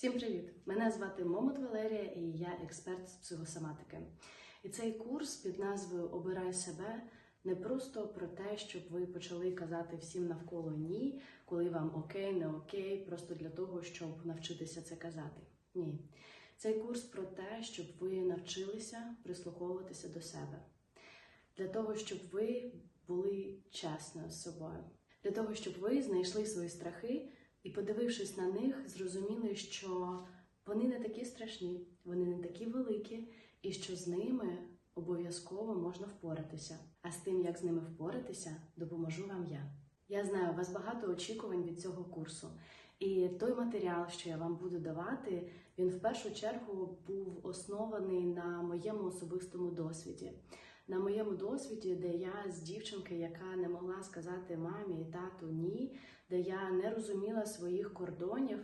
Всім привіт! Мене звати Момот Валерія і я експерт з психосоматики. І цей курс під назвою Обирай себе не просто про те, щоб ви почали казати всім навколо ні, коли вам окей, не окей, просто для того, щоб навчитися це казати. Ні. Цей курс про те, щоб ви навчилися прислуховуватися до себе, для того, щоб ви були чесною з собою, для того, щоб ви знайшли свої страхи і, подивившись на них, зрозуміли, що вони не такі страшні, вони не такі великі, і що з ними обов'язково можна впоратися. А з тим, як з ними впоратися, допоможу вам я. Я знаю, у вас багато очікувань від цього курсу. І той матеріал, що я вам буду давати, він в першу чергу був оснований на моєму особистому досвіді. На моєму досвіді, де я з дівчинки, яка не могла сказати мамі і тату ні, де я не розуміла своїх кордонів,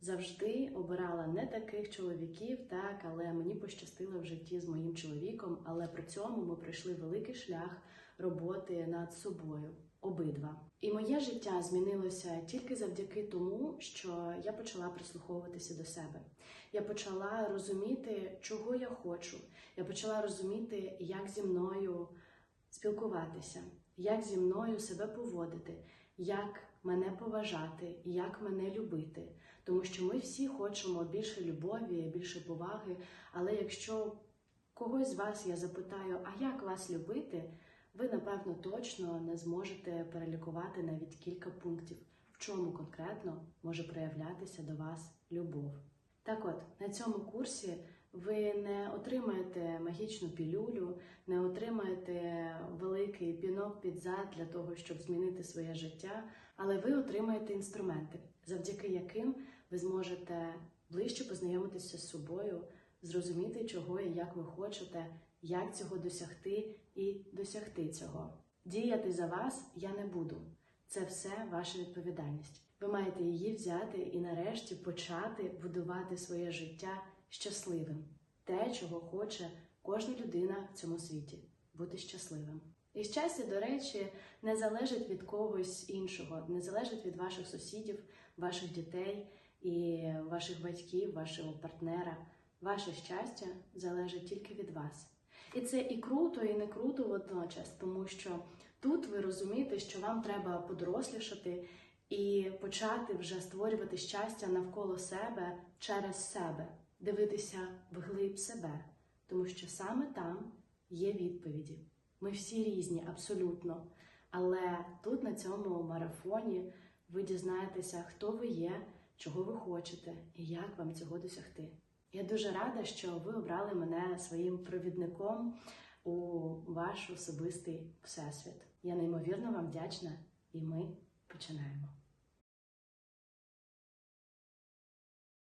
завжди обирала не таких чоловіків, так, але мені пощастило в житті з моїм чоловіком. Але при цьому ми пройшли великий шлях роботи над собою. Обидва. І моє життя змінилося тільки завдяки тому, що я почала прислуховуватися до себе. Я почала розуміти, чого я хочу. Я почала розуміти, як зі мною спілкуватися, як зі мною себе поводити, як мене поважати, як мене любити. Тому що ми всі хочемо більше любові, більше поваги. Але якщо когось з вас я запитаю, а як вас любити? ви напевно точно не зможете перелікувати навіть кілька пунктів, в чому конкретно може проявлятися до вас любов. Так от, на цьому курсі ви не отримаєте магічну пілюлю, не отримаєте великий пінок під зад для того, щоб змінити своє життя, але ви отримаєте інструменти, завдяки яким ви зможете ближче познайомитися з собою, зрозуміти, чого і як ви хочете, як цього досягти і досягти цього. Діяти за вас я не буду. Це все ваша відповідальність. Ви маєте її взяти і нарешті почати будувати своє життя щасливим, те, чого хоче кожна людина в цьому світі бути щасливим. І щастя, до речі, не залежить від когось іншого, не залежить від ваших сусідів, ваших дітей і ваших батьків, вашого партнера. Ваше щастя залежить тільки від вас. І це і круто, і не круто водночас, тому що тут ви розумієте, що вам треба подорослішати і почати вже створювати щастя навколо себе через себе, дивитися вглиб себе, тому що саме там є відповіді. Ми всі різні, абсолютно. Але тут, на цьому марафоні, ви дізнаєтеся, хто ви є, чого ви хочете і як вам цього досягти. Я дуже рада, що ви обрали мене своїм провідником у ваш особистий всесвіт. Я неймовірно вам вдячна, і ми починаємо.